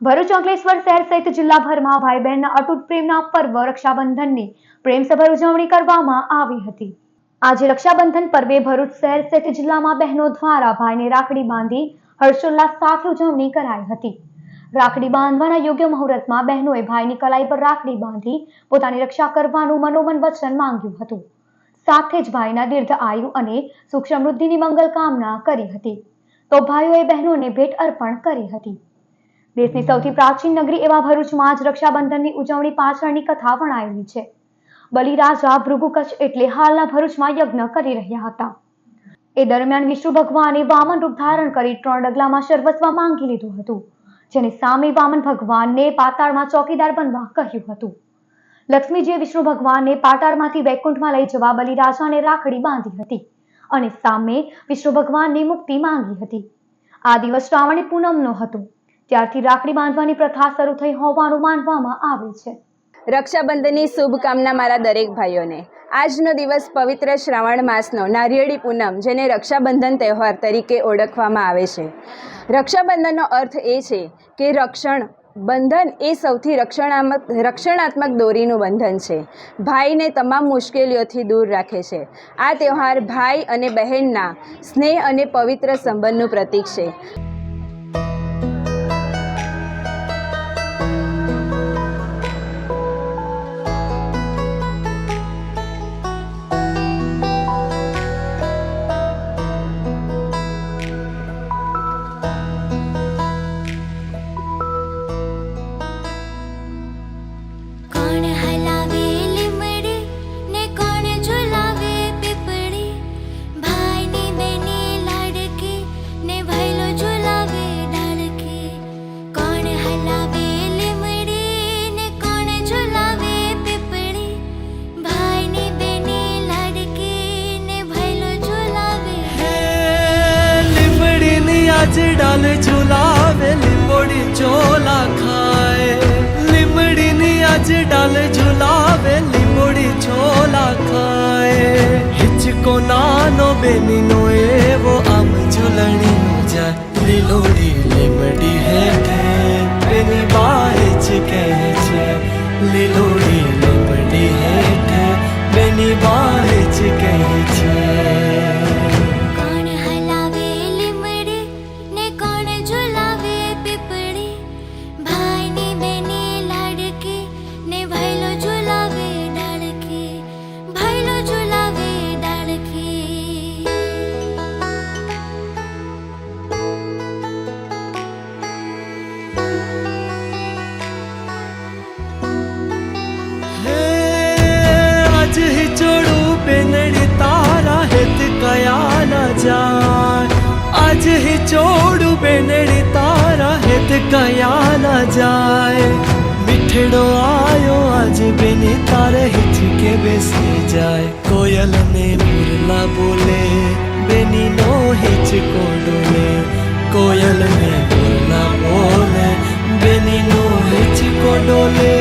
ભરૂચ અંકલેશ્વર શહેર સહિત જિલ્લાભરમાં ભાઈ બહેનના અતૂટ પ્રેમના પર્વ રક્ષાબંધનની પ્રેમસભર ઉજવણી કરવામાં આવી હતી. આજે રક્ષાબંધન પર્વે ભરૂચ શહેર સહિત જિલ્લામાં બહેનો દ્વારા ભાઈને રાખડી બાંધી હર્ષોલ્લાસ સાથે ઉજવણી કરાઈ હતી. રાખડી બાંધવાના યોગ્ય મુહૂર્તમાં બહેનોએ ભાઈની કલાઈ પર રાખડી બાંધી પોતાની રક્ષા કરવાનું મનોમન વચન માંગ્યું હતું. સાથે જ ભાઈના દીર્ઘ આયુ અને સુખ સમૃદ્ધિની મંગલ કામના કરી હતી. તો ભાઈઓએ બહેનોને ભેટ અર્પણ કરી હતી. દેશની સૌથી પ્રાચીન નગરી એવા ભરૂચમાં જ રક્ષાબંધનની ઉજવણી પાછળની કથા વણાયેલી છે. બલિરાજા ભૃગુ કચ્છ એટલે હાલના ભરૂચમાં યજ્ઞ કરી રહ્યા હતા. એ દરમિયાન વિષ્ણુ ભગવાને વામન રૂપ ધારણ કરી ત્રણ ડગલામાં સર્વસ્વ માંગી લીધું હતું, જેને સામે વામન ભગવાનને પાતાળમાં ચોકીદાર બનવા કહ્યું હતું. લક્ષ્મીજીએ વિષ્ણુ ભગવાનને પાતાળમાંથી વૈકુંઠમાં લઈ જવા બલિરાજાને રાખડી બાંધી હતી અને સામે વિષ્ણુ ભગવાનની મુક્તિ માંગી હતી. આ દિવસ શ્રાવણી પૂનમનો હતો. ત્યારથી રાખડી બાંધવાની પ્રથા શરૂ થઈ હોવાનું માનવામાં આવે છે. રક્ષાબંધનની શુભકામના મારા દરેક ભાઈઓને. આજનો દિવસ પવિત્ર શ્રાવણ માસનો નારિયેળી પૂનમ, જેને રક્ષાબંધન તહેવાર તરીકે ઓળખવામાં આવે છે. રક્ષાબંધનનો અર્થ એ છે કે રક્ષણ, બંધન એ સૌથી રક્ષણાત્મક રક્ષણાત્મક દોરીનું બંધન છે. ભાઈને તમામ મુશ્કેલીઓથી દૂર રાખે છે. આ તહેવાર ભાઈ અને બહેનના સ્નેહ અને પવિત્ર સંબંધનું પ્રતીક છે. গাছ ডালে ঝুলাবে লিমড়ি চোলা খায়। লিমড়ি নি আজ ডালে ঝুলাবে লিমড়ি চোলা খায়। হিচকো নানো বেনি নোয়ে ও আম ঝুলনি মজা। লিলোড়ি লিমড়ি হেঠে বেনি বাড়ি চ কেছে। লিলোড়ি जोड़ू बेनड़ी तारा हित कया न जाए मिठड़ो आयो आज बेनी तारे हिचके बेसी जाए कोयल ने मुरला बोले बेनी नो हिचको डोले कोयल ने मुरला बोले बेनी नो हिचको डोले